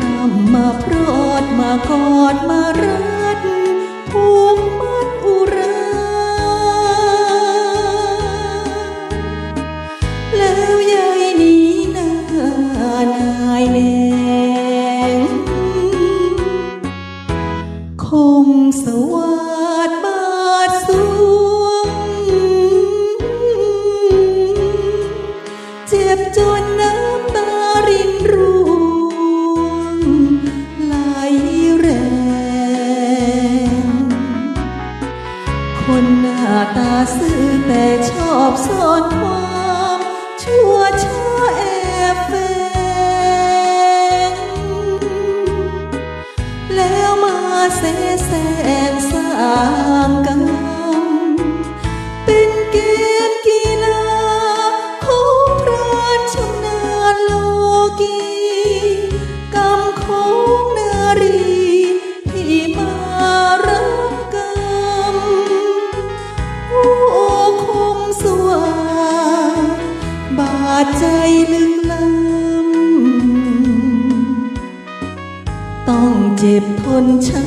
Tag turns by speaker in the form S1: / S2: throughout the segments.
S1: รำมาพรอดมากอดมารัดหัว ตาซื่อแต่ชอบซ่อนความชั่วช้าแอบแฝงแล้วมาเสแสร้งสร้างก ดใจลึกล้ำต้องเจ็บทนช้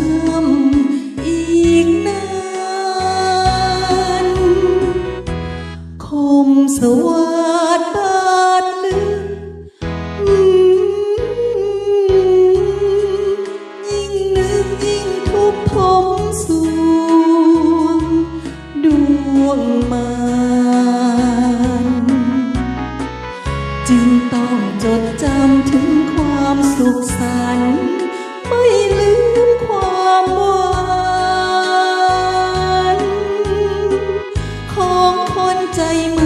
S1: ำอีกนานคมสวัส ค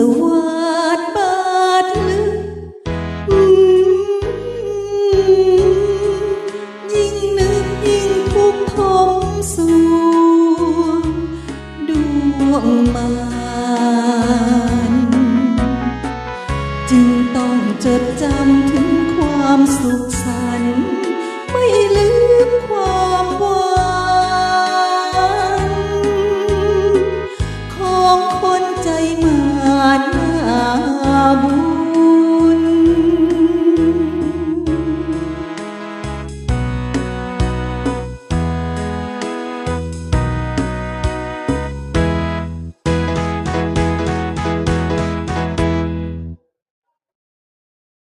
S1: สวัสดบาดลึกอืมยิ่งนึกยิ่งทุกข์ผมสวงดวงมานจึงต้องจดจำถึงความสุขสรรไม่